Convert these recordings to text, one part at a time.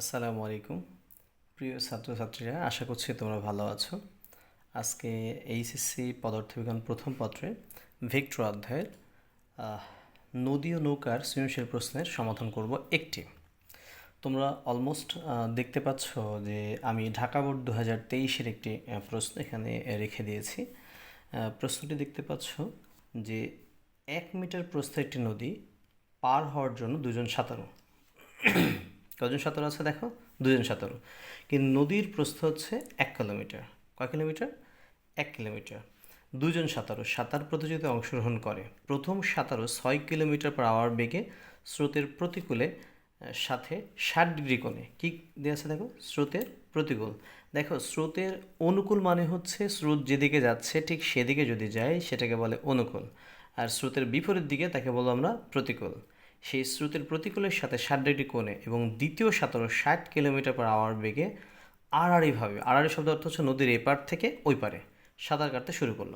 আসসালামু আলাইকুম। প্রিয় ছাত্রছাত্রীরা, আশা করছি তোমরা ভালো আছো। আজকে এইচএসসি পদার্থবিজ্ঞান প্রথম পত্রে ভেক্টর অধ্যায়ের নদী ও নৌকার সৃজনশীল প্রশ্নের সমাধান করব একটি। তোমরা অলমোস্ট দেখতে পাচ্ছ যে আমি ঢাকা বোর্ড দু হাজার তেইশের একটি প্রশ্ন এখানে রেখে দিয়েছি। প্রশ্নটি দেখতে পাচ্ছ যে এক মিটার প্রস্থ একটি নদী পার হওয়ার জন্য দুজন সাঁতারু। কজন সাঁতারু আছে দেখো? দুজন সাঁতারু। কিন্তু নদীর প্রস্থ হচ্ছে এক কিলোমিটার। কয় কিলোমিটার? এক কিলোমিটার। দুজন সাঁতারু সাঁতার প্রতিযোগিতায় অংশগ্রহণ করে। প্রথম সাঁতারু ছয় কিলোমিটার পার আওয়ার বেগে স্রোতের প্রতিকূলে সাথে ষাট ডিগ্রি কোণে। কী দেওয়া আছে দেখো? স্রোতের প্রতিকূল। দেখো, স্রোতের অনুকূল মানে হচ্ছে স্রোত যেদিকে যাচ্ছে, ঠিক সেদিকে যদি যায়, সেটাকে বলে অনুকূল। আর স্রোতের বিপরীত দিকে তাকে বলব আমরা প্রতিকূল। সেই স্রোতের প্রতিকূলের সাথে ষাট ডিগ্রি কোণে এবং দ্বিতীয় সাঁতারও ষাট কিলোমিটার পার আওয়ার বেগে আড়াআড়িভাবে আড়াআড়ি শব্দ অর্থ হচ্ছে নদীর এপার থেকে ওই পারে, সাঁতার কাটতে শুরু করল।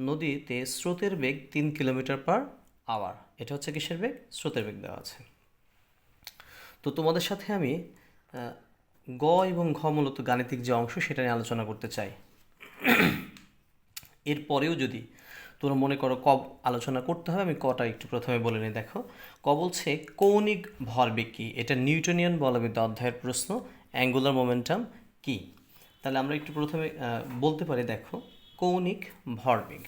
নদীতে স্রোতের বেগ তিন কিলোমিটার পার আওয়ার এটা হচ্ছে কিসের বেগ? স্রোতের বেগ দেওয়া আছে। তো তোমাদের সাথে আমি গ এবং ঘ মূলত গাণিতিক যে অংশ সেটা নিয়ে আলোচনা করতে চাই। এরপরেও যদি তোমরা মনে করো কব আলোচনা করতে হবে, আমি কটা একটু প্রথমে বলে নিই, দেখো। ক বলছে, কৌণিক ভরবেগ কি এটা নিউটনিয়ান বলবিদ্যা অধ্যায়ের প্রশ্ন, অ্যাঙ্গুলার মোমেন্টাম কি? তাহলে আমরা একটু প্রথমে বলতে পারি, দেখো, কৌণিক ভরবেগ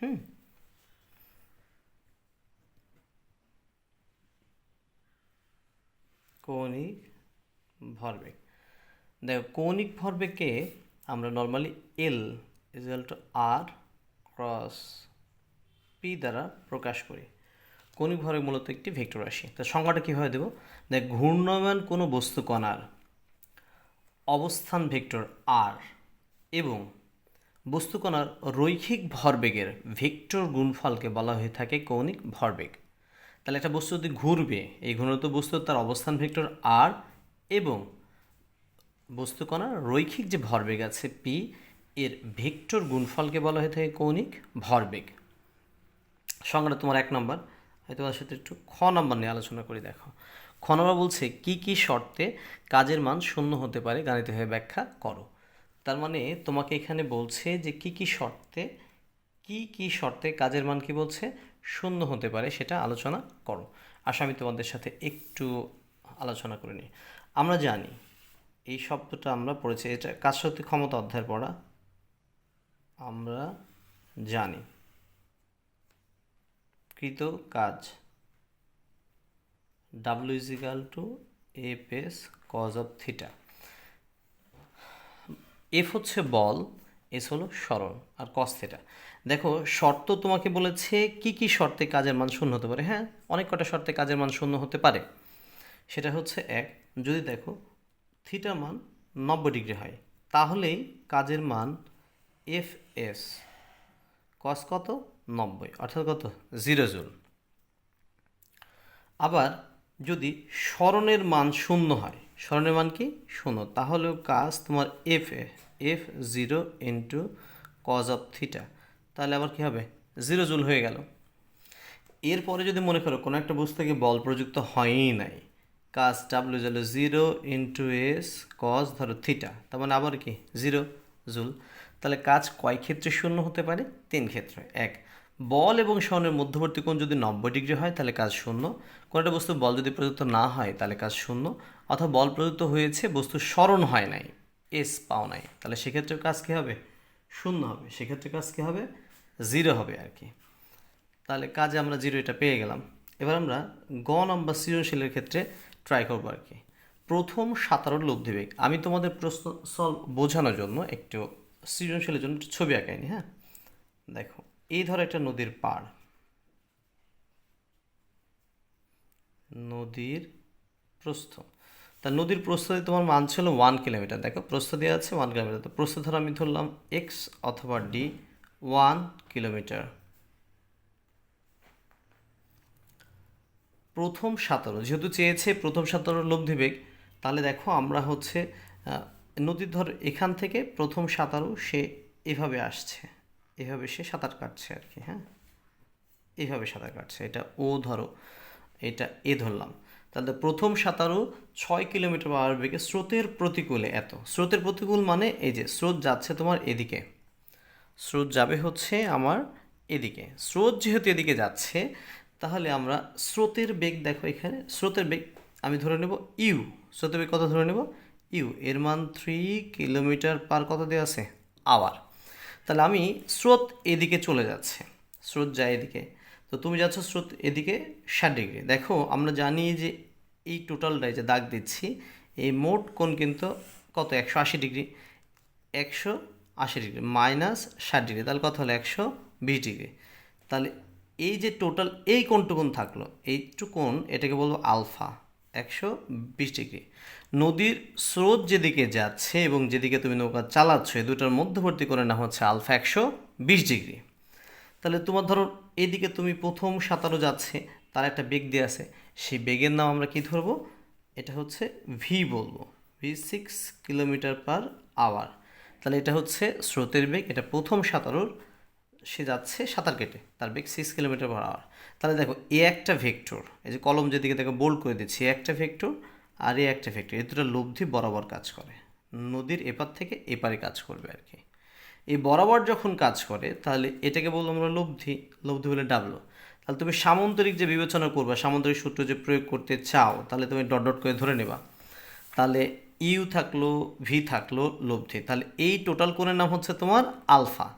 হুম? কৌণিক ভরবেগ দেখো, কৌণিক ভরবেগকে আমরা normally L equal to r cross p দ্বারা প্রকাশ করি। কৌণিক ভরবেগ মূলত একটি ভেক্টর রাশি। তার সংজ্ঞাটা কীভাবে দেবো? দেখ, ঘূর্ণায়মান কোনো বস্তু কণার অবস্থান ভেক্টর আর এবং বস্তুকণার রৈখিক ভরবেগের ভেক্টর গুণফলকে বলা হয়ে থাকে কৌণিক ভরবেগ। তাহলে একটা বস্তু যদি ঘুরবে, এই ঘূর্ণিত বস্তু তার অবস্থান ভেক্টর আর এবং বস্তুকণার রৈখিক যে ভরবেগ আছে পি এর ভেক্টর গুণফলকে বলা হয়ে থাকে কৌণিক ভরবেগ। সংজ্ঞাটা তোমার এক নম্বর। আমি তোমার সাথে একটু খ নম্বর নিয়ে আলোচনা করি দেখো। খ নম্বর বলছে, কি কি শর্তে কাজের মান শূন্য হতে পারে গাণিতিকভাবে ব্যাখ্যা করো। তার মানে তোমাকে এখানে বলছে যে কি কি শর্তে, কি কি শর্তে কাজের মান কি বলছে? শূন্য হতে পারে সেটা আলোচনা করো। আসো আমি তোমাদের সাথে একটু আলোচনা করে নিই। আমরা জানি, এই শব্দটা আমরা পড়েছি, এটা কাজ শক্তি ক্ষমতা অধ্যায়ের পড়া। আমরা জানি। কৃত কাজ। W equal to F S cos of theta F হচ্ছে বল এস হলো সরণ আর কস থিটা দেখো, শর্ত তোমাকে বলেছে কি কি শর্তে কাজের মান শূন্য হতে পারে। হ্যাঁ অনেক কটা শর্তে কাজের মান শূন্য হতে পারে। সেটা হচ্ছে এক, যদি দেখো থিটা মান নব্বই ডিগ্রি হয়, তাহলেই কাজের মান এফ এস কস কত? নব্বই, অর্থাৎ কত? Zero joule. আবার যদি স্মরণের মান শূন্য হয় স্মরণের মান কি? শূন্য। তাহলেও কাজ তোমার F A F zero into cos of theta. তাহলে আবার কি হবে? জিরো জুল হয়ে গেল। এরপরে যদি মনে করো কোনো একটা বস্তুকে বল প্রযুক্ত হয়ই নাই, কাজ W equal zero into S cos ধরো থিটা, তার মানে আবার কি? Zero joule. তাহলে কাজ কয় ক্ষেত্রে শূন্য হতে পারে? তিন ক্ষেত্রে। এক, বল এবং স্বর্ণের মধ্যবর্তী কোণ যদি নব্বই ডিগ্রি হয়, তাহলে কাজ শূন্য। কোনো একটা বস্তু বল যদি প্রযুক্ত না হয়, তাহলে কাজ শূন্য। অথবা বল প্রযুক্ত হয়েছে বস্তু স্মরণ হয় নাই, এস পাও নাই, তাহলে সেক্ষেত্রে কাজ কী হবে? শূন্য হবে। সেক্ষেত্রে কাজ কী হবে? জিরো হবে আর কি। তাহলে কাজে আমরা জিরো এটা পেয়ে গেলাম। এবার আমরা গ নম্বর সৃজনশীলের ক্ষেত্রে ট্রাই করব আর কি। প্রথম সাঁতারুর লব্ধি বেগ আমি তোমাদের প্রশ্ন সলভ বোঝানোর জন্য একটু সৃজনশীলের জন্য একটু ছবি আঁকাইনি হ্যাঁ? দেখো, এই ধরো একটা নদীর পাড়। নদীর প্রস্থ। তা নদীর প্রস্থ দিয়ে তোমার মান ছিল ওয়ান কিলোমিটার দেখো, প্রস্থ দেওয়া আছে ওয়ান কিলোমিটার তো প্রস্থ ধরো আমি ধরলাম এক্স অথবা ডি ওয়ান কিলোমিটার প্রথম সাঁতারু, যেহেতু চেয়েছে প্রথম সাঁতারুর লব্ধি বেগ তাহলে দেখো আমরা হচ্ছে নদীর ধর এখান থেকে প্রথম সাঁতারু সে এভাবে আসছে। এভাবে সে সাঁতার কাটছে আর কি হ্যাঁ? এভাবে সাঁতার কাটছে। এটা ও ধরো, এটা এ ধরলাম। তাহলে প্রথম সাঁতারু ছয় কিলোমিটার পার আওয়ার বেগে স্রোতের প্রতিকূলে এত। স্রোতের প্রতিকূল মানে এই যে স্রোত যাচ্ছে তোমার এদিকে। স্রোত যাবে হচ্ছে আমার এদিকে। স্রোত যেহেতু এদিকে যাচ্ছে, তাহলে আমরা স্রোতের বেগ দেখো এখানে। স্রোতের বেগ আমি ধরে নেব ইউ। স্রোতের বেগ কত ধরে নেব? ইউ, এর মান থ্রি কিলোমিটার পার কত দেওয়া আছে? আওয়ার তাহলে আমি স্রোত এদিকে চলে যাচ্ছে। স্রোত যায় এদিকে। তো তুমি যাচ্ছ স্রোত এদিকে ষাট ডিগ্রি দেখো, আমরা জানি যে এই টোটালটাই যে দাগ দিচ্ছি, এই মোট কোণ কিন্তু কত? একশো আশি ডিগ্রি একশো আশি ডিগ্রি মাইনাস ষাট ডিগ্রি তাহলে কত হলো? একশো বিশ ডিগ্রি তাহলে এই যে টোটাল এই কোণটুকুন থাকল, এইটুকুন, এটাকে বলব আলফা একশো বিশ ডিগ্রি। নদীর স্রোত যেদিকে যাচ্ছে এবং যেদিকে তুমি নৌকা চালাচ্ছ এই দুটার মধ্যবর্তী করে না হচ্ছে আলফা একশো বিশ ডিগ্রি। তাহলে তোমার ধরো এদিকে তুমি প্রথম সাঁতারও যাচ্ছে, তার একটা বেগ দিয়ে আছে, সেই বেগের নাম আমরা কি ধরবো? এটা হচ্ছে ভি বলব। V six kilometre per hour তাহলে এটা হচ্ছে স্রোতের বেগ, এটা প্রথম সাঁতারুর সে যাচ্ছে সাঁতার কেটে, তার বেগ সিক্স কিলোমিটার পার আওয়ার তাহলে দেখো, এ একটা ভেক্টর এই যে কলম যেদিকে দেখো বোল্ড করে দিচ্ছি, এ একটা ভেক্টর আর এ একটা ভেক্টর এই দুটো লব্ধি বরাবর কাজ করে। নদীর এপার থেকে এপারে কাজ করবে আর কি। এই বরাবর যখন কাজ করে, তাহলে এটাকে বলব আমরা লব্ধি লব্ধি বলে ডাবলো। তাহলে তুমি সামন্তরিক যে বিবেচনা করবা, সামন্তরিক সূত্র যে প্রয়োগ করতে চাও, তাহলে তুমি ডট ডট করে ধরে নেবা। তাহলে ইউ থাকল ভি থাকল লব্ধি। তাহলে এই টোটাল কোণের নাম হচ্ছে তোমার আলফা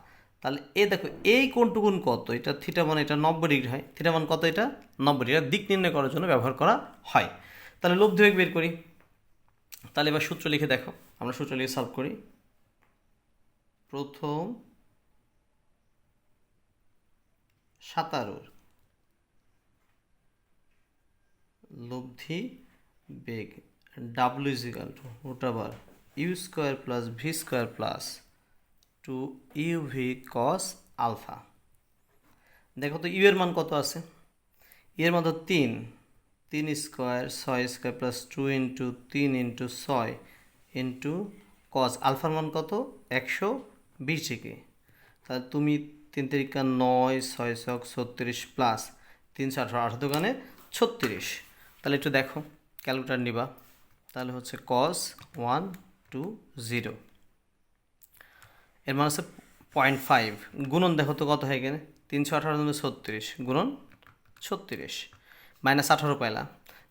তাহলে এ দেখো, এই কোণটুকুন কত? এটা থিটা মানে এটা নব্বই ডিগ্রি হয়। থিটা মান কত এটা? নব্বই ডিগ্রি দিক নির্ণয় করার জন্য ব্যবহার করা হয়। তাহলে লব্ধি বেগ বের করি। তাহলে এবার সূত্র লিখে দেখো। আমরা সূত্র লিখে সলভ করি। প্রথম সাঁতারুর লব্ধি বেগ ডাব্লিউ ইজিক্যাল টু রুট আবার U square plus V square plus two U V cos alpha দেখো তো ইউ এর মান কত আছে? ইউ এর মান তো তিন। তিন স্কোয়ার, ছয় স্কোয়ার প্লাস টু ইন্টু তিন ইন্টু ছয় ইন্টু কস আলফার মান কত? একশো বিশ ডিগ্রি। তাহলে তুমি তিন তারিখা নয়, ছয় ছক ছত্রিশ প্লাস তিনশো আঠারো আঠারো দোকানে ছত্রিশ। তাহলে একটু দেখো ক্যালকুলেটার নিবা। তাহলে হচ্ছে কস ওয়ান টু জিরো এর মানে হচ্ছে পয়েন্ট ফাইভ গুণন দেখো তো কত হয়ে গেলে? তিনশো আঠারো জন্য ছত্রিশ গুণন ছত্রিশ। মাইনাস আঠারো পাইলা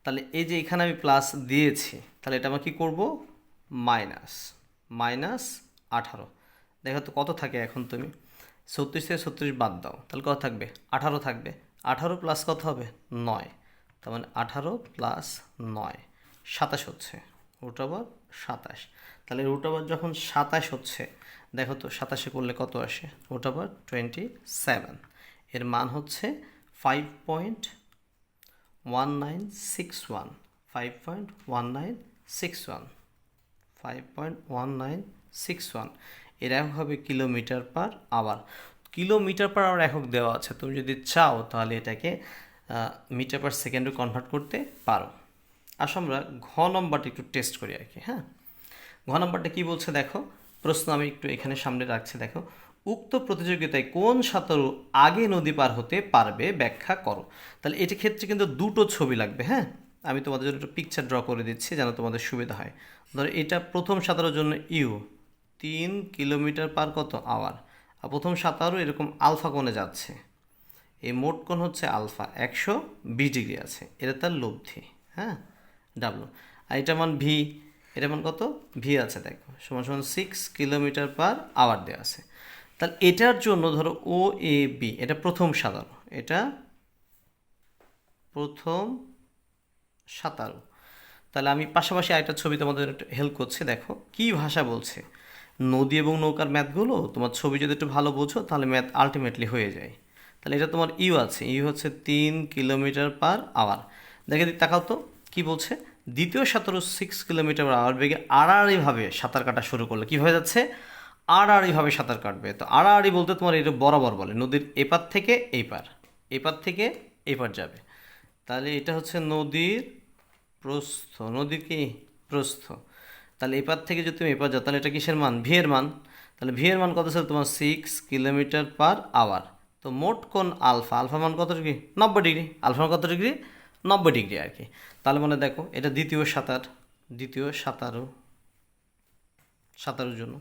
তাহলে এই যে এখানে আমি প্লাস দিয়েছি, তাহলে এটা আমরা কী করব? মাইনাস মাইনাস আঠারো। দেখো তো কত থাকে এখন তুমি? ছত্রিশ থেকে ছত্রিশ বাদ দাও। তাহলে কত থাকবে? আঠারো থাকবে। আঠারো প্লাস কত হবে? নয়। তার মানে আঠারো প্লাস নয়। সাতাশ হচ্ছে। ওটা ওভার সাতাশ। তাহলে রুট ওভার যখন সাতাশ হচ্ছে, দেখো তো, সাতাশে করলে কত আসে? রুট ওভার টোয়েন্টি সেভেন এর মান হচ্ছে five point one nine six one five point one nine six one five point one nine six ওয়ানের একক হবে kilometre per hour kilometre per hour একক দেওয়া আছে। তুমি যদি চাও তাহলে এটাকে মিটার পার সেকেন্ডে কনভার্ট করতে পারো। আসো আমরা ঘ নম্বরটা একটু টেস্ট করি আর কি হ্যাঁ? ঘ নম্বরটা কী বলছে দেখো? প্রশ্ন আমি একটু এখানে সামনে রাখছি, দেখো। উক্ত প্রতিযোগিতায় কোন সাঁতারু আগে নদী পার হতে পারবে ব্যাখ্যা করো। তাহলে এটি ক্ষেত্রে কিন্তু দুটো ছবি লাগবে হ্যাঁ? আমি তোমাদের জন্য একটু পিকচার ড্র করে দিচ্ছি যেন তোমাদের সুবিধা হয়। ধরো এটা প্রথম সাঁতারের জন্য ইউ, তিন কিলোমিটার পার কত আওয়ার? আর প্রথম সাঁতারও এরকম আলফা কোণে যাচ্ছে। এই মোট কোণ হচ্ছে আলফা, একশো বিশ ডিগ্রি আছে। এটা তার লব্ধি হ্যাঁ? ডাব্লু আর এটা মান ভি এটা মান কত? ভি আছে দেখো। সমান সমান সিক্স কিলোমিটার পার আওয়ার দেওয়া আছে। তাহলে এটার জন্য ধরো ও এ বি এটা প্রথম সাঁতার। এটা প্রথম সাঁতারু। তাহলে আমি পাশাপাশি আরেকটা ছবি তোমাদের হেল্প করছে, দেখো। কি ভাষা বলছে? নদী এবং নৌকার ম্যাথগুলো? তোমার ছবি যদি একটু ভালো বোঝো, তাহলে ম্যাথ আলটিমেটলি হয়ে যায়। তাহলে এটা তোমার ইউ আছে। ইউ হচ্ছে তিন কিলোমিটার পার আওয়ার দেখে তাকাও তো, কী বলছে? দ্বিতীয় সাঁতারু সিক্স কিলোমিটার আওয়ার বেগে আড়াআড়িভাবে সাঁতার কাটা শুরু করলে। কীভাবে যাচ্ছে? আড়াআড়িভাবে সাঁতার কাটবে। তো আড়াআড়ি বলতে তোমার এটা বরাবর বলে, নদীর এপার থেকে এই পার এপার থেকে এপার যাবে। তাহলে এটা হচ্ছে নদীর প্রস্থ, নদীর কি? প্রস্থ। তাহলে এপার থেকে যদি তুমি এপার যাও, তাহলে এটা কিসের মান? ভিয়ের মান। তাহলে ভিয়ের মান কত ছিল? তোমার সিক্স কিলোমিটার পার আওয়ার। তো মোট কোন আলফা? আলফা মান কত ডিগ্রি? নব্বই ডিগ্রি। আলফা মান কত ডিগ্রি? নব্বই ডিগ্রি আর কি। তাহলে মানে দেখো, এটা দ্বিতীয় সাঁতার, দ্বিতীয় সাঁতারও, সাঁতারের জন্য।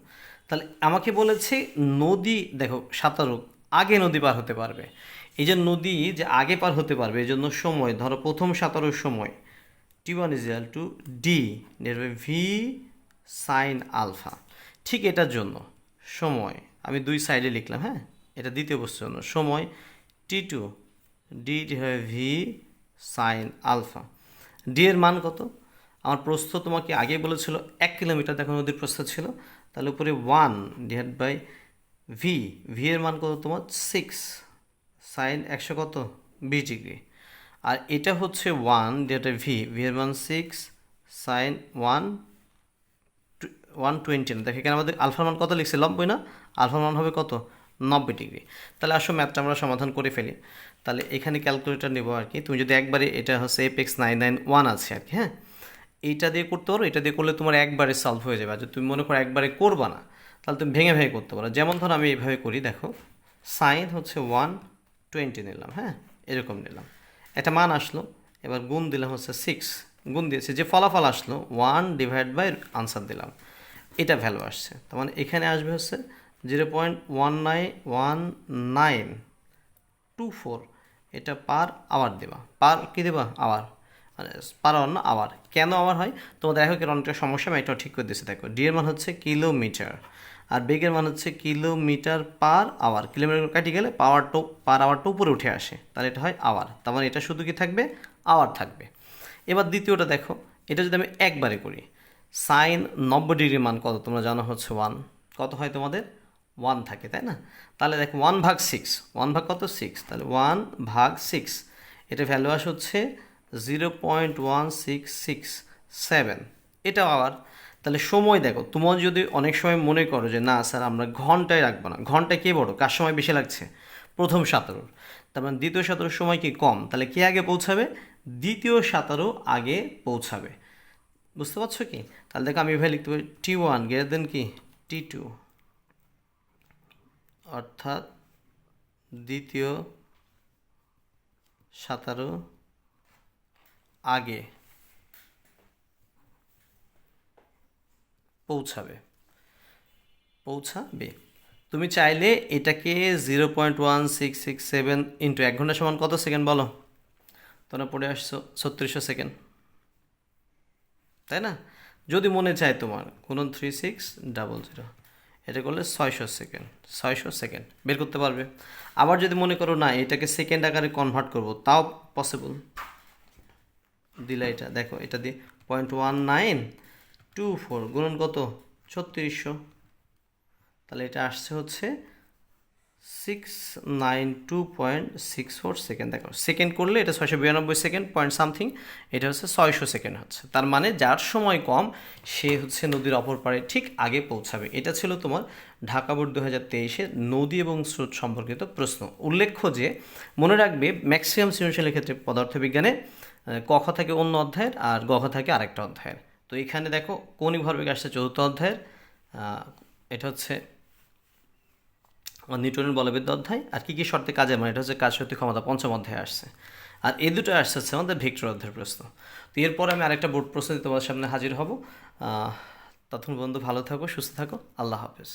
তাহলে আমাকে বলেছে নদী, দেখো, সাঁতারু আগে নদী পার হতে পারবে। এই যে নদী যে আগে পার হতে পারবে, এই জন্য সময়, ধরো প্রথম সাঁতারের সময় T one equal to D V sine alpha ঠিক এটার জন্য সময়, আমি দুই সাইডে লিখলাম হ্যাঁ? এটা দ্বিতীয় বস্তুর জন্য সময় টি টু ডি হবে ভি সাইন আলফা ডি এর মান কত? আমার প্রস্থ তোমাকে আগে বলেছিল, এক কিলোমিটার, দেখো নদীর প্রস্থ ছিল। তাহলে উপরে one divide by V V এর মান কত তোমার? সিক্স সাইন একশো কত? বিশ ডিগ্রি আর এটা হচ্ছে ওয়ান যেটা ভি ভি এর মান six sine one one twenty দেখো এখানে আমাদের আলফার মান কত লিখছে? নব্বই না? আলফার মান হবে কত? নব্বই ডিগ্রি। তাহলে আসো ম্যাথটা আমরা সমাধান করে ফেলি। তাহলে এখানে ক্যালকুলেটর নেব আর কি। তুমি যদি একবারে এটা হচ্ছে F X nine nine one আছে আর কি হ্যাঁ? এইটা দিয়ে করতে পারো, এটা দিয়ে করলে তোমার একবারে সলভ হয়ে যাবে। আর যদি তুমি মনে করো একবারে করবা না, তাহলে তুমি ভেঙে ভেঙে করতে পারো। যেমন ধরো আমি এইভাবে করি, দেখো সাইন হচ্ছে ওয়ান টোয়েন্টি নিলাম হ্যাঁ? এরকম নিলাম। একটা মান আসলো, এবার গুণ দিলাম হচ্ছে সিক্স গুণ দিয়েছে, যে ফলাফল আসলো ওয়ান ডিভাইড বাই আনসার দিলাম। এটা ভ্যালু আসছে। তার মানে এখানে আসবে হচ্ছে zero point one nine one nine two four. এটা পার আওয়ার দেবা। পার কী দেবা? আওয়ার। মানে পার আওয়ার না আওয়ার। কেন আওয়ার হয়? তোমাদের দেখো কি অনেকটা সমস্যা, আমি এটাও ঠিক করে দিচ্ছি দেখো। ডি এর মান হচ্ছে কিলোমিটার। আর বেগের মান হচ্ছে কিলোমিটার পার আওয়ার। কিলোমিটার কাটি গেলে পাওয়ার টো, পার আওয়ারটা উপরে উঠে আসে। তাহলে এটা হয় আওয়ার। তার মানে এটা শুধু কি থাকবে? আওয়ার থাকবে। এবার দ্বিতীয়টা দেখো। এটা যদি আমি একবারে করি, সাইন নব্বই ডিগ্রি মান কত? তোমরা জানো হচ্ছে ওয়ান। কত হয় তোমাদের? ওয়ান থাকে, তাই না? তাহলে দেখো ওয়ান ভাগ সিক্স ওয়ান ভাগ কত? সিক্স তাহলে ওয়ান ভাগ সিক্স এটা ভ্যালু আস হচ্ছে zero point one six six seven এটাও আবার, তাহলে সময় দেখো, তোমার যদি অনেক সময় মনে করো যে না স্যার, আমরা ঘন্টায় রাখব না ঘন্টায় কে বড়? কার সময় বেশি লাগছে? প্রথম সাঁতারুর। তার মানে দ্বিতীয় সাঁতারুর সময় কি কম? তাহলে কে আগে পৌঁছাবে? দ্বিতীয় সাঁতারও আগে পৌঁছাবে। বুঝতে পারছ কি? তাহলে দেখো আমি এভাবে লিখতে পারি টি ওয়ান গ্রেটার দেন কি? টি টু অর্থাৎ দ্বিতীয় সাঁতারও আগে পৌঁছাবে। পৌঁছাবে। তুমি চাইলে এটাকে zero point one six six seven into এক ঘণ্টা সমান কত সেকেন্ড বলো? তোমরা পড়ে আসছো ছত্রিশশো সেকেন্ড। তাই না? যদি মনে চায় তোমার কোনো থ্রি সিক্স ডাবল জিরো এটা করলে ছয়শো সেকেন্ড ছয়শো সেকেন্ড, বের করতে পারবে। আবার যদি মনে করো না, এটাকে সেকেন্ড আকারে কনভার্ট করব, তাও পসিবল দিলা এটা, দেখো, এটা দিয়ে point one nine two four গুণন কত? ছত্রিশশো। তাহলে এটা আসছে হচ্ছে six nine two point six four second দেখো সেকেন্ড করলে এটা ছয়শো বিরানব্বই সেকেন্ড পয়েন্ট সামথিং এটা হচ্ছে ছয়শো সেকেন্ড হচ্ছে। তার মানে যার সময় কম, সে হচ্ছে নদীর অপর পাড়ে ঠিক আগে পৌঁছাবে। এটা ছিল তোমার ঢাকা বোর্ড দু হাজার তেইশে নদী এবং স্রোত সম্পর্কিত প্রশ্ন। উল্লেখ্য যে, মনে রাখবে ম্যাক্সিমাম সৃজনশীলের ক্ষেত্রে পদার্থবিজ্ঞানে কখ থাকে অন্য অধ্যায়ের আর গখ থাকে আরেকটা অধ্যায়ের। তো এখানে দেখো কোন ভরবেগ আসছে চতুর্থ অধ্যায়ের? এটা হচ্ছে নিউটনের বলবিদ্যা অধ্যায়, আর কী কী শর্তে কাজে মানে এটা হচ্ছে কাজ শক্তি ক্ষমতা পঞ্চম অধ্যায় আসছে। আর এই দুটো আসছে হচ্ছে আমাদের ভেক্টর অধ্যায়ের প্রশ্ন। তো এরপর আমি আরেকটা বোর্ড প্রশ্ন তোমাদের সামনে হাজির হব। ততক্ষণ বন্ধু ভালো থাকো, সুস্থ থাকো। আল্লাহ হাফেজ।